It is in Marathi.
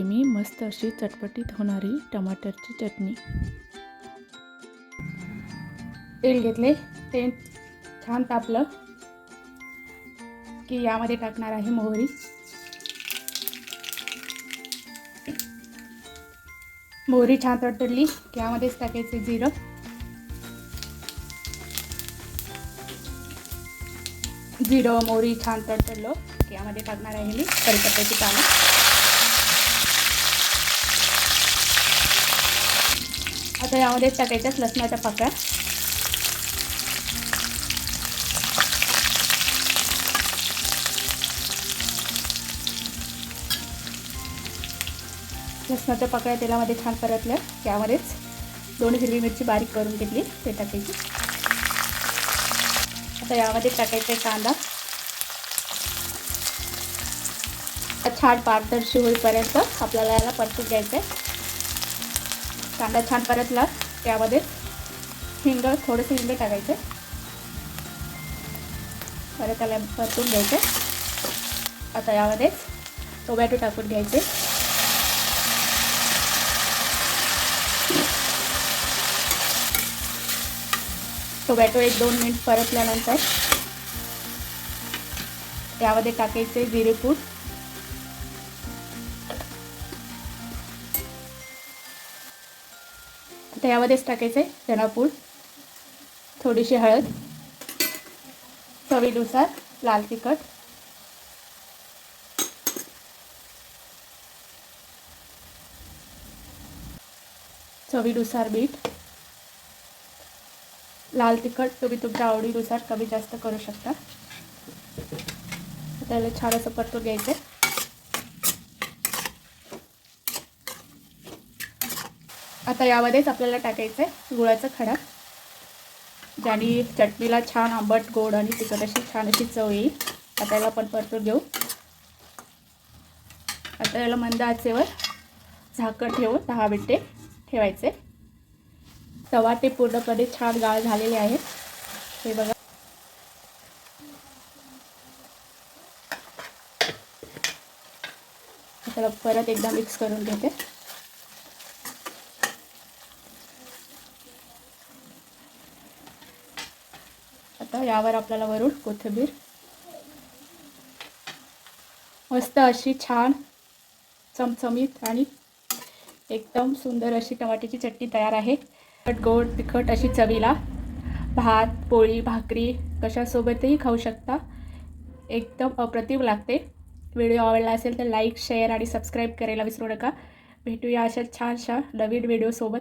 होते मी मस्त अशी चटपटीत होणारी टमाटरची चटणी. तेल घेतले. ते छान तापलं की यामध्ये टाकणार आहे मोहरी. मोहरी छान तडतडली की यामध्येच टाकायचे जिरं. जिरं मोहरी छान तडतडलं की यामध्ये टाकणार आहे मी कढीपत्त्याची पानं. आता यामध्येच टाकायच्याच लसणाच्या पाकळ्या. लसणाच्या पाकळ्या तेलामध्ये छान परतल्या. त्यामध्येच दोन हिरवी मिरची बारीक करून घेतली. ते टाकायची. आता यामध्ये टाकायचा आहे कांदा छान पारदर्शी होईपर्यंत आपल्याला याला परतून घ्यायचं आहे कांदा छान परतला. त्यामध्ये हिंग थोडेसे हिंग टाकायचे. परत त्याला परतून घ्यायचे. आता यामध्येच टोमॅटो टाकून घ्यायचे. टोमॅटो एक दोन मिनिट परतल्यानंतर त्यामध्ये टाकायचे जिरेपूड. आता यामध्येच टाकायचे चणापूड थोडीशी हळद. चवीनुसार लाल तिखट. चवीनुसार मीठ. लाल तिखट तुम्ही तुमच्या आवडीनुसार कमी जास्त करू शकता. त्याला छान असं परतून घ्यायचं आता यामध्येच आपल्याला टाकायचं आहे गुळाचा खडा ज्याने चटणीला छान आंबट गोड आणि तिखट अशी छान अशी चव येईल. आता याला पण परतून घेऊ. आता याला मंद आचेवर झाकण ठेवून दहा मिनटे ठेवायचे तवा ते पूर्णपणे छान गाळ झालेले आहेत. हे बघा. त्याला परत एकदा मिक्स करून घेते. आता. यावर आपल्याला वरून कोथिंबीर. मस्त अशी छान चमचमीत आणि एकदम सुंदर अशी टमाट्याची चटणी तयार आहे. तिखट गोड तिखट अशी चवीला. भात पोळी भाकरी कशासोबतही खाऊ शकता. एकदम अप्रतिम लागते. व्हिडिओ आवडला असेल तर लाईक शेअर आणि सबस्क्राईब करायला विसरू नका. भेटूया अशा छानशा नवीन व्हिडिओसोबत.